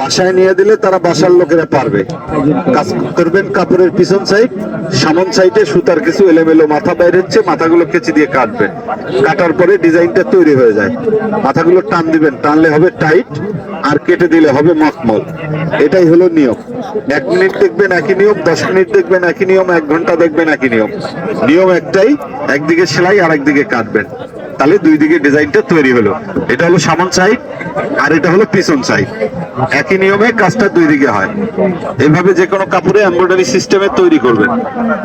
বাসায় নিয়ে দিলে তারা বাসার লোকেরা পারবে। কাজ করবেন কাপড়ের পিছন সাইড সামন সাইডে সুতার কিছু এলোমেলো মাথা বাইরে হচ্ছে মাথাগুলো কেচি দিয়ে কাটবেন। কাটার পরে ডিজাইনটা তৈরি হয়ে যায়। মাথাগুলো টান দিবেন, টানলে হবে টাইট আর কেটে দিলে হবে মখমল। এটাই হলো নিয়ম। এক মিনিট দেখবেন একই নিয়ম, দশ মিনিট দেখবেন একই নিয়ম, এক ঘণ্টা দেখবেন একই নিয়ম। নিয়ম একটাই, একদিকে সেলাই আর একদিকে কাটবেন। তাহলে দুই দিকে ডিজাইনটা তৈরি হলো। এটা হলো সামন সাইড আর এটা হলো পিছন সাইড। একই নিয়মে কাজটা দুই দিকে হয়। এইভাবে যে কোনো কাপড়ে এমব্রয়ডারি সিস্টেমে তৈরি করবেন।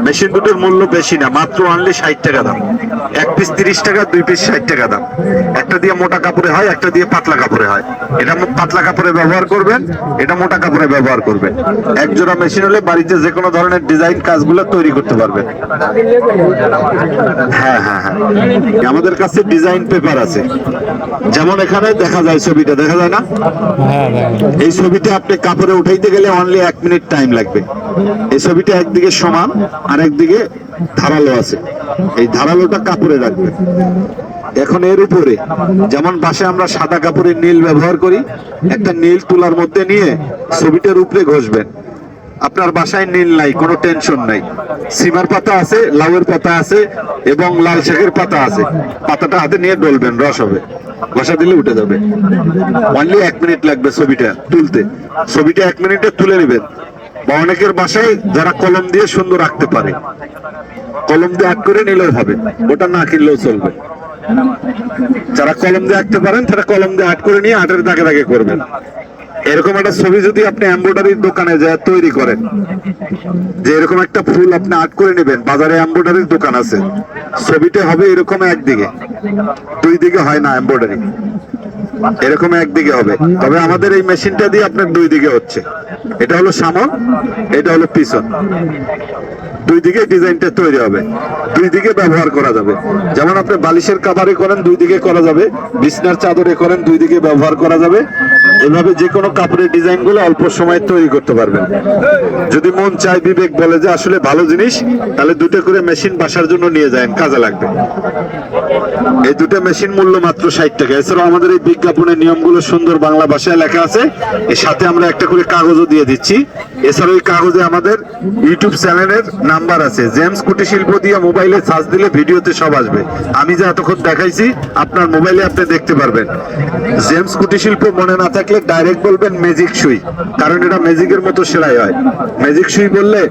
মেশিন দুটোর মূল্য বেশি না, মাত্র অনলি ষাট টাকা দাম। এক পিস তিরিশ টাকা, দুই পিস ষাট টাকা দাম। একটা দিয়ে মোটা কাপড়ে হয়, একটা দিয়ে পাতলা কাপড়ে হয়। এটা পাতলা কাপড়ে ব্যবহার করবেন, এটা মোটা কাপড়ে ব্যবহার করবেন। এক জোড়া মেশিন হলে বাড়িতে যে কোনো ধরনের ডিজাইন কাজগুলো তৈরি করতে পারবেন। হ্যাঁ হ্যাঁ হ্যাঁ। আমাদের কাছে ডিজাইন পেপার আছে। যেমন এখানে দেখা যায় ছবিটা দেখা যায় না? হ্যাঁ এই ছবিটা আপনি কাপড়ে উঠাইতে গেলে অনলি এক মিনিট টাইম লাগবে। এই ছবিটা একদিকে সমান আর একদিকে ধারালো আছে। এই ধারালোটা কাপড়ে রাখবে। এখন এর উপরে যেমন বাসে আমরা সাদা কাপড়ের নীল ব্যবহার করি একটা নীল তুলার মধ্যে নিয়ে ছবিটার উপরে ঘষবেন। আপনার বাসায় নীল নাই, কোনো টেনশন নাই। সিমার পাতা আছে, লাউয়ের পাতা আছে, এবং লাল শাকের পাতা আছে। পাতাটা হাতে নিয়ে ডলবেন, রস হবে। ঘষা দিলে উঠে যাবে। অনলি এক মিনিট লাগবে ছবিটা তুলতে। ছবিটা এক মিনিটে তুলে নেবেন। বা অনেকের বাসায় যারা কলম দিয়ে সুন্দর রাখতে পারে। কলম দিয়ে আট করে নিলেও হবে। ওটা না কিনলেও চলবে। যারা কলম দিয়ে আঁকতে পারেন, তারা কলম দিয়ে আট করে নিয়ে আটের দাগে দাগে করবেন। এরকম একটা ছবি যদি আপনি এমব্রয়ডারির দোকানে যায় তৈরি করেন, যে এরকম একটা ফুল আপনি আর্ট করে নেবেন, বাজারে এমব্রয়ডারির দোকান আছে ছবিটা হবে এরকম একদিকে। দুই দিকে হয় না এমব্রয়ডারি। এরকম একদিকে হবে। তবে আমাদের এই মেশিনটা দিয়ে আপনার দুই দিকে হচ্ছে। এটা হলো সামন, এটা হলো পিছন। দুই দিকে ডিজাইনটা তৈরি হবে। দুই দিকে ব্যবহার করা যাবে। যেমন আপনি বালিশের কাভারে করেন, দুই দিকে করা যাবে। বিছনার চাদরে করেন, দুই দিকে ব্যবহার করা যাবে। এভাবে যে কোনো কাপড়ের ডিজাইনগুলো অল্প সময়ে তৈরি করতে পারবেন। যদি মন চায়, বিবেক বলে যে আসলে ভালো জিনিস, তাহলে দুটো করে মেশিন বাসার জন্য নিয়ে যায় কাজে লাগবে। এই দুটো মেশিন মূল্য মাত্র ষাট টাকা। এছাড়াও আমাদের এই বিজ্ঞাপনের নিয়মগুলো সুন্দর বাংলা ভাষায় লেখা আছে। এর সাথে আমরা একটা করে কাগজও দিয়ে দিচ্ছি। এছাড়াও এই কাগজে আমাদের ইউটিউব চ্যানেলের নাম্বার আছে। জেমস কুটির শিল্প দিয়ে মোবাইলে সার্চ দিলে ভিডিওতে সব আসবে। আমি যে এতক্ষণ দেখাইছি, আপনার মোবাইলে আপনি দেখতে পারবেন। জেমস কুটির শিল্প মনে না থাকলে ডাইরেক্ট বলবেন ম্যাজিক সুই, কারণ এটা ম্যাজিকের মতো সেলাই হয়। ম্যাজিক সুই বললে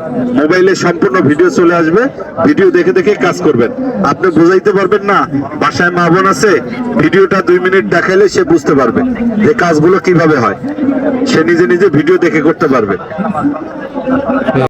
মোবাইলে সম্পূর্ণ ভিডিও চলে আসবে। ভিডিও দেখে দেখে কাজ করবেন। আপনি বুঝাইতে পারবেন না বাসায় মা বোন আছে, ভিডিওটা দুই মিনিট দেখাইলে সে বুঝতে পারবে যে কাজগুলো কীভাবে হয়। সে নিজে নিজে ভিডিও দেখে করতে পারবে।